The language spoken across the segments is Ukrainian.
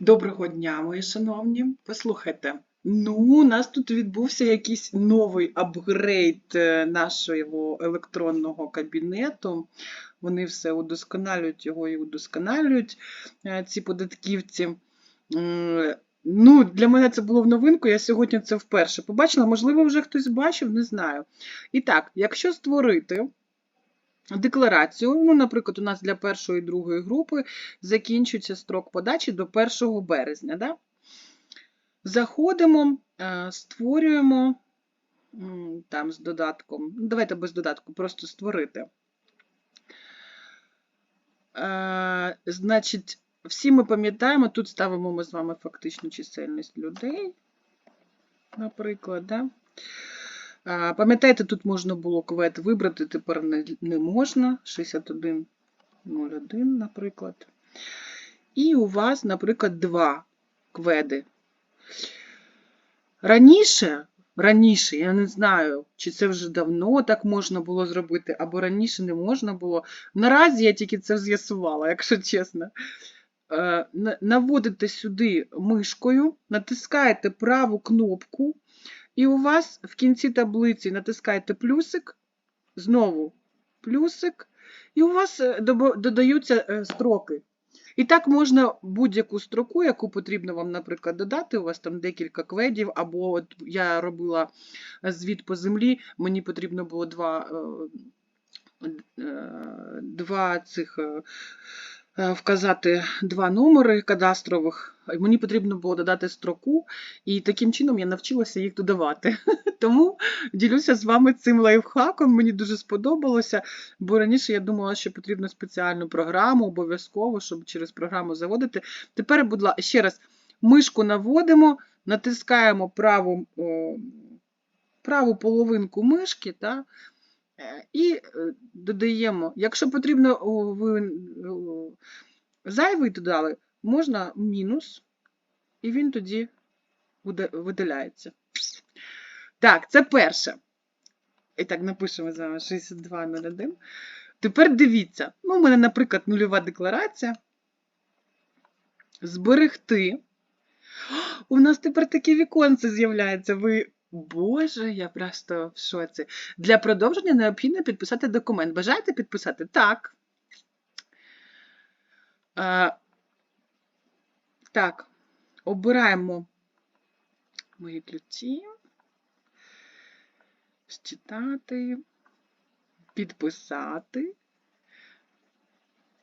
Доброго дня, мої шановні. Послухайте, ну, у нас тут відбувся якийсь новий апгрейд е, нашого електронного кабінету. Вони все удосконалюють його і удосконалюють, е, ці податківці. Ну, для мене це було в новинку, я сьогодні це вперше побачила. Можливо, вже хтось бачив, не знаю. І так, якщо створити декларацію, ну, наприклад, у нас для першої і другої групи закінчується строк подачі до 1 березня. Да? Заходимо, е, створюємо там з додатком. ну, Давайте без додатку, просто створити. Е, Значить, всі ми пам'ятаємо, тут ставимо ми з вами фактичну чисельність людей, наприклад. Да? Пам'ятаєте, тут можна було квет вибрати, тепер не, не можна. 61,01, наприклад. І у вас, наприклад, два кведи. Раніше, раніше, я не знаю, чи це вже давно так можна було зробити, або раніше не можна було. Наразі я тільки це з'ясувала, якщо чесно. Е, Наводите сюди мишкою, натискаєте праву кнопку, і у вас в кінці таблиці натискаєте плюсик, знову плюсик, і у вас е, додаються е, строки. І так можна будь-яку строку, яку потрібно вам, наприклад, додати. У вас там декілька кведів, або от я робила звіт по землі, мені потрібно було два, е, два цих. Е, Вказати два номери кадастрових, мені потрібно було додати строку, і таким чином я навчилася їх додавати. Тому ділюся з вами цим лайфхаком. Мені дуже сподобалося, бо раніше я думала, що потрібно спеціальну програму, обов'язково, щоб через програму заводити. Тепер, будь ласка, ще раз, мишку наводимо, натискаємо праву, праву половинку мишки, та, і е, додаємо. Якщо потрібно, ви зайвий додали, можна мінус, і він тоді видаляється. Так, це перше. І так, напишемо з вами 6201. Тепер дивіться. Ну, у мене, наприклад, нульова декларація. Зберегти. У нас тепер таке віконце з'являється. Ви. Боже, я просто в шоці. Для продовження необхідно підписати документ. Бажаєте підписати? Так. Е, так, обираємо мої ключі. Считати, підписати.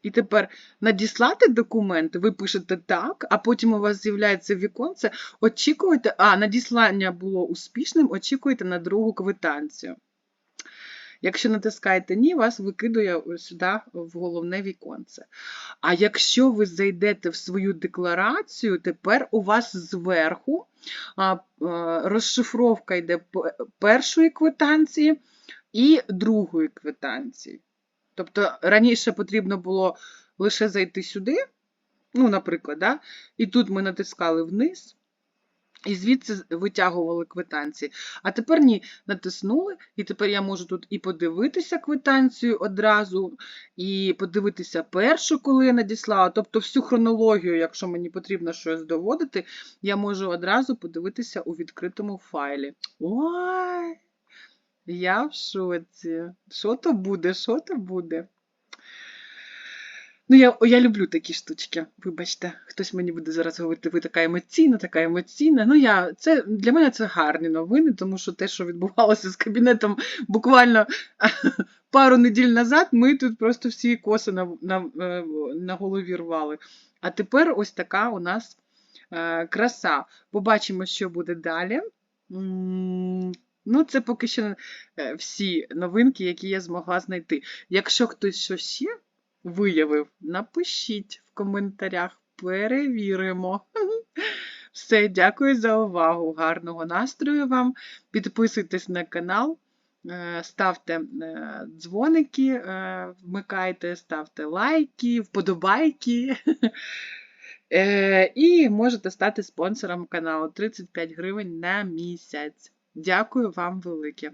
І тепер надіслати документи, ви пишете так, а потім у вас з'являється віконце. Очікуєте, а, надіслання було успішним, очікуєте на другу квитанцію. Якщо натискаєте ні, вас викидує сюди в головне віконце. А якщо ви зайдете в свою декларацію, тепер у вас зверху розшифровка йде першої квитанції і другої квитанції. Тобто раніше потрібно було лише зайти сюди, ну, наприклад, да? і тут ми натискали вниз, і звідси витягували квитанції. А тепер ні, натиснули, і тепер я можу тут і подивитися квитанцію одразу, і подивитися першу, коли я надіслала. Тобто всю хронологію, якщо мені потрібно щось доводити, я можу одразу подивитися у відкритому файлі. Ой! Я в шоці. Що то буде? Що то буде? Ну, я, я люблю такі штучки. Вибачте, хтось мені буде зараз говорити, ви така емоційна, така емоційна. Ну, я, це, для мене це гарні новини, тому що те, що відбувалося з кабінетом буквально пару неділь назад, ми тут просто всі коси на, на, е, на голові рвали. А тепер ось така у нас е, краса. Побачимо, що буде далі. Ну, це поки що е, всі новинки, які я змогла знайти. Якщо хтось щось ще виявив, напишіть в коментарях, перевіримо. Все, дякую за увагу. Гарного настрою вам. Підписуйтесь на канал, е, ставте е, дзвоники, вмикайте, ставте лайки, вподобайки. І можете стати спонсором каналу 35 гривень на місяць. Дякую вам велике.